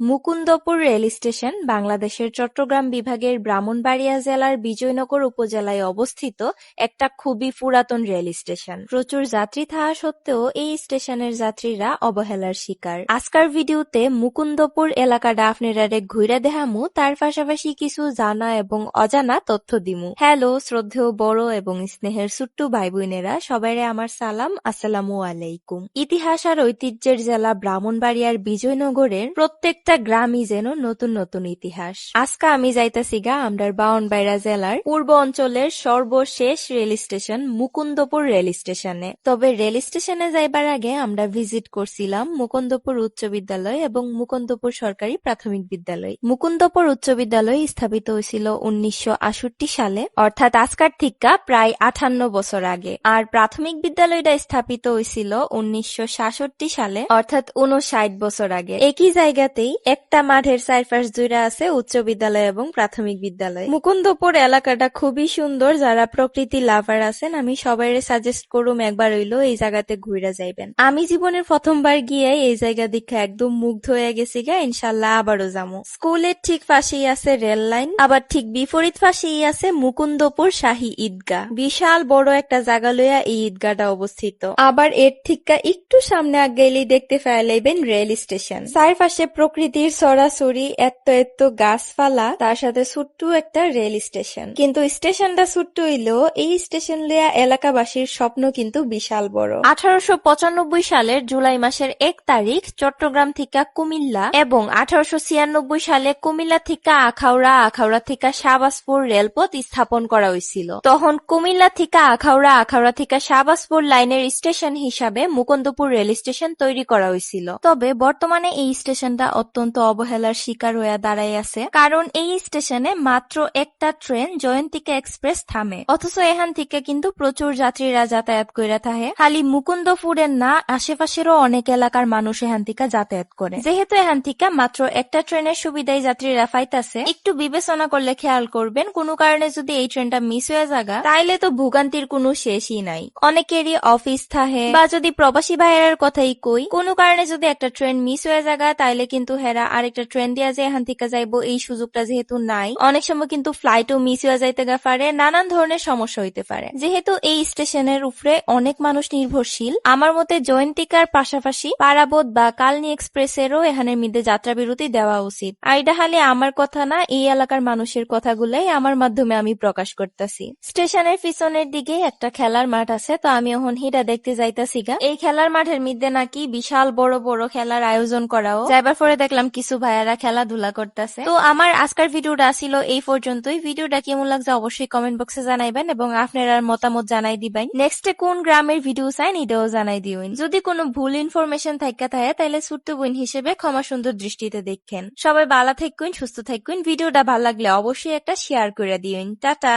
Mukundapur rail station বাংলাদেশের চট্টগ্রাম বিভাগের ব্রাহ্মণবাড়িয়া জেলার বিজয়নগর উপজেলায় অবস্থিত একটা খুবই পুরাতন রেল স্টেশন। প্রচুর যাত্রী থাকা সত্ত্বেও এই স্টেশনের যাত্রীরা অবহেলার শিকার। আজকার ভিডিওতে মুকুন্দপুর এলাকাটা আপনারা ঘুরে দেহামু, তার পাশাপাশি কিছু জানা এবং অজানা তথ্য দিমু। হ্যালো, শ্রদ্ধেয় বড় এবং স্নেহের ছোট্ট ভাই বোনেরা সবাইরে আমার সালাম, আসসালামু আলাইকুম। ইতিহাস আর ঐতিহ্যের জেলা ব্রাহ্মণবাড়িয়ার বিজয়নগরের প্রত্যেক প্রত্যেকটা গ্রামই যেন নতুন নতুন ইতিহাস। আজকে আমি যাইতাছি গা আমরার বাউনবাইরা জেলার পূর্ব অঞ্চলের সর্বশেষ রেল স্টেশন মুকুন্দপুর রেল স্টেশনে। তবে রেল স্টেশনে যাইবার আগে আমরা ভিজিট করছিলাম মুকুন্দপুর উচ্চ বিদ্যালয় এবং মুকুন্দপুর সরকারি প্রাথমিক বিদ্যালয়। মুকুন্দপুর উচ্চ বিদ্যালয় স্থাপিত হয়েছিল উনিশশো সালে, অর্থাৎ আজকার থিকা প্রায় আঠান্ন বছর আগে। আর প্রাথমিক বিদ্যালয়টা স্থাপিত হয়েছিল উনিশশো সাতষট্টি সালে, অর্থাৎ উনষাট বছর আগে। একই জায়গাতেই একটা মাঠের চারপাশ জুড়ে আছে, উচ্চ বিদ্যালয় এবং প্রাথমিক বিদ্যালয়। মুকুন্দপুর এলাকাটা খুবই সুন্দর, যারা প্রকৃতি লাভার আছেন, আমি সবাই সাজেস্ট করুম একবার হইল এই জায়গাতে ঘুরে যাইবেন। আমি জীবনের প্রথমবার গিয়ে এই জায়গা দেখে একদম মুগ্ধ হয়ে গেছি গা, ইনশাল্লাহ আবারও যাব স্কুলের ঠিক পাশেই আছে রেল লাইন, আবার ঠিক বিপরীত পাশেই আছে মুকুন্দপুর শাহী ঈদগাহ। বিশাল বড় একটা জায়গা লইয়া এই ঈদগাহটা অবস্থিত। আবার এর ঠিক একটু সামনে আগে দেখতে ফেলাইবেন রেল স্টেশন। চারপাশে প্রকৃতি প্রকৃতির ছড়াছড়ি এত্ত এত্ত গাছপালা, তার সাথে ছোট্ট একটা রেল স্টেশন। কিন্তু স্টেশনটা ছোট্ট হইলেও এই স্টেশন লিয়া এলাকাবাসীর স্বপ্ন কিন্তু বিশাল বড়। আঠারোশো পঁচানব্বই সালের জুলাই মাসের এক তারিখ চট্টগ্রাম থেকে কুমিল্লা এবং আঠারোশো ছিয়ানব্বই সালে কুমিল্লা থেকে আখাউড়া আখাউড়া থেকে শাহবাজপুর রেলপথ স্থাপন করা হয়েছিল তখন কুমিল্লা থেকে আখাউড়া আখাউড়া থেকে শাহবাজপুর লাইনের স্টেশন হিসাবে মুকুন্দপুর রেল স্টেশন তৈরি করা হয়েছিল তবে বর্তমানে এই স্টেশনটা অত্যন্ত অবহেলার শিকার হইয়া দাঁড়াইয়াছে কারণ এই স্টেশনে মাত্র একটা ট্রেন জয়ন্তিকা এক্সপ্রেস থামে। অথচ এখান থেকে কিন্তু প্রচুর যাত্রীরা যাতায়াত কইরা থাকে। খালি মুকুন্দপুরের না, আশেপাশেরও অনেক এলাকার মানুষ এখান থেকে যাতায়াত করে। যেহেতু এখান থেকে মাত্র একটা ট্রেনের সুবিধায় যাত্রীরা পাইতাছে, একটু বিবেচনা করলে খেয়াল করবেন, কোনো কারণে যদি এই ট্রেনটা মিস হয়ে যাগা তাইলে তো ভোগান্তির কোনো শেষই নাই। অনেকেরই অফিস থাকে, বা যদি প্রবাসী ভাইয়ের কথাই কই, কোনো কারণে যদি একটা ট্রেন মিস হয়ে যাগা তাইলে কিন্তু হেরা আরেকটা ট্রেন দিয়া যে এখান থেকে যাইবো, এই সুযোগটা যেহেতু নাই, অনেক সময় কিন্তু ফ্লাইটও মিস হয়ে যাইতে পারে, নানান ধরনের সমস্যা হইতে পারে। যেহেতু এই স্টেশনের উপরে অনেক মানুষ নির্ভরশীল, আমার মতে জয়ন্তিকার পাশাপাশি পারাবোধ বা কালনি এক্সপ্রেসেরও এখানের মধ্যে যাত্রা বিরতি দেওয়া উচিত। আইডা হালে আমার কথা না, এই এলাকার মানুষের কথাগুলাই আমার মাধ্যমে আমি প্রকাশ করতেছি। স্টেশনের পিছনের দিকে একটা খেলার মাঠ আছে, তো আমি এখন হিটা দেখতে যাইতাছি গা। এই খেলার মাঠের মধ্যে নাকি বিশাল বড় বড় খেলার আয়োজন করাও, যাইবার পরে দেখলাম কিছু ভাইয়ারা খেলাধুলা করতেছে। তো আমার আজকের ভিডিওটা ছিল এই পর্যন্তই। ভিডিওটা কেমন লাগছে অবশ্যই কমেন্ট বক্সে জানাইবেন এবং আপনারা মতামত জানাই দিবেন। নেক্সটে কোন গ্রামের ভিডিও চাইন এটাও জানাই দিবেন। যদি কোনো ভুল ইনফরমেশন থাকা থাকে, তাহলে ছোট্ট বোন হিসেবে ক্ষমা সুন্দর দৃষ্টিতে দেখেন। সবাই ভালো থাকুন সুস্থ থাকুন ভিডিওটা ভালো লাগলে অবশ্যই একটা শেয়ার করে দিবেন। টাটা!